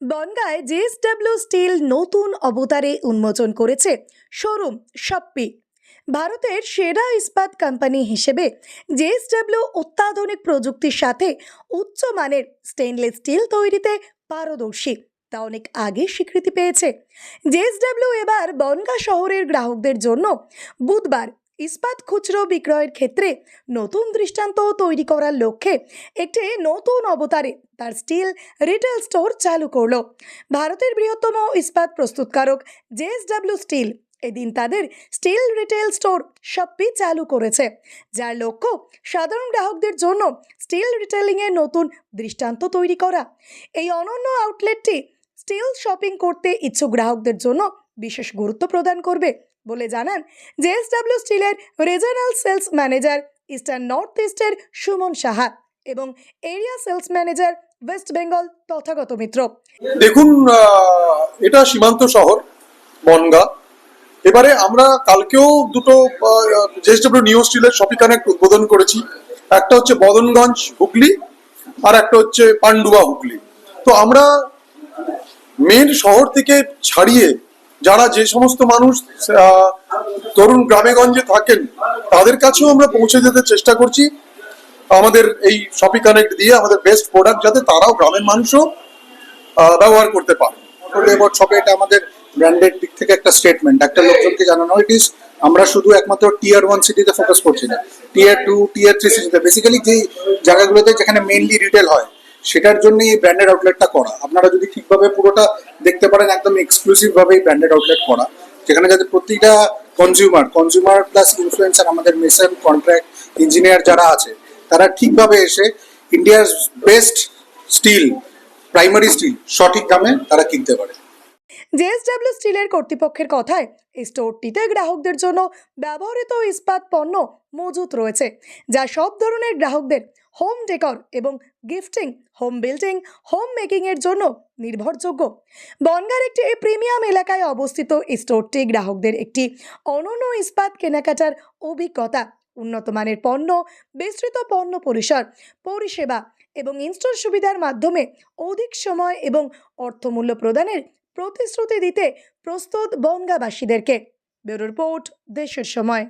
বনগায় JSW still নতুন অবতারে উন্মোচন করেছে শোরুম শপ্পি। ভারতের সেরা ইস্পাত কোম্পানি হিসেবে জেএসডব্লিউ অত্যাধুনিক প্রযুক্তির সাথে উচ্চমানের স্টেনলেস স্টিল তৈরিতে পারদর্শী। তা অনেক আগে স্বীকৃতি পেয়েছে। জেএসডব্লিউ এবার বনগা শহরের গ্রাহকদের জন্য বুধবার ইস্পাত খুচরো বিক্রয়ের ক্ষেত্রে নতুন দৃষ্টান্ত তৈরি করার লক্ষ্যে একটি নতুন অবতারে তার স্টিল রিটেল স্টোর চালু করল। ভারতের বৃহত্তম ইস্পাত প্রস্তুতকারক জেএসডব্লিউ স্টিল এদিন তাদের স্টিল রিটেল স্টোর শপি চালু করেছে, যার লক্ষ্য সাধারণ গ্রাহকদের জন্য স্টিল রিটেলিংয়ের নতুন দৃষ্টান্ত তৈরি করা। এই অনন্য আউটলেটটি স্টিল শপিং করতে ইচ্ছুক গ্রাহকদের জন্য বিশেষ গুরুত্ব প্রদান করবে বলে জানান জেএসডব্লিউ স্টিলের regional sales manager eastern north ইস্টের সুমন সাহা এবং area sales manager West Bengal Tathagata Mitra. দেখুন এটা সীমান্ত শহর, বনগা। এবারে আমরা কালকেও দুটো জেএসডব্লিউ নিউ স্টিলের শপি কানেক্ট উদ্বোধন করেছি। একটা হচ্ছে বদনগঞ্জ হুগলি, আর একটা হচ্ছে পান্ডুয়া হুগলি। তো আমরা মেন শহর থেকে ছাড়িয়ে যারা যে সমস্ত মানুষ ধরুন গ্রামেগঞ্জে থাকেন, তাদের কাছেও আমরা পৌঁছে যেতে চেষ্টা করছি। আমাদের এই শপি কানেক্ট দিয়ে আমাদের বেস্ট প্রোডাক্ট যাতে তারাও গ্রামের মানুষও ব্যবহার করতে পারে। লেবার শপে এটা আমাদের ব্র্যান্ডের দিক থেকে একটা স্টেটমেন্ট একটা লোকজনকে জানানো ইট ইস আমরা শুধু একমাত্র টিয়ার ওয়ান সিটিতে ফোকাস করছি না। টিয়ার টু টিয়ার থ্রি সিটিতে বেসিক্যালি যে জায়গাগুলোতে যেখানে মেইনলি রিটেল হয় সেটার জন্য এই ব্র্যান্ডেড আউটলেটটা করা। আপনারা যদি ঠিকভাবে পুরোটা দেখতে পারেন, একদম এক্সক্লুসিভ ভাবে এই ব্র্যান্ডেড আউটলেট করা। যেখানে যাতে প্রতিটা কনজিউমার কনজিউমার প্লাস ইনফ্লুয়েন্সার আমাদের মেশন কন্ট্রাক্ট ইঞ্জিনিয়ার যারা আছে, তারা ঠিকভাবে এসে ইন্ডিয়ার বেস্ট স্টিল প্রাইমারি স্টিল সঠিক দামে তারা কিনতে পারে। জেএসডব্লিউ স্টিলের কর্তৃপক্ষের কথায়, এই স্টোরটিতে গ্রাহকদের জন্য ব্যবহৃত ইস্পাত পণ্য মজুত রয়েছে, যা সব ধরনের গ্রাহকদের হোম ডেকর এবং গিফটিং হোম বিল্ডিং হোম মেকিংয়ের জন্য নির্ভরযোগ্য। বনগার একটি প্রিমিয়াম এলাকায় অবস্থিত স্টোরটি গ্রাহকদের একটি অনন্য ইস্পাত কেনাকাটার অভিজ্ঞতা, উন্নত মানের পণ্য, বিস্তৃত পণ্য পরিসর, পরিষেবা এবং ইনস্টল সুবিধার মাধ্যমে অধিক সময় এবং অর্থমূল্য প্রদানের প্রতিশ্রুতি দিতে প্রস্তুত বনগাবাসীদেরকে। ব্যুরো রিপোর্ট দেশের সময়।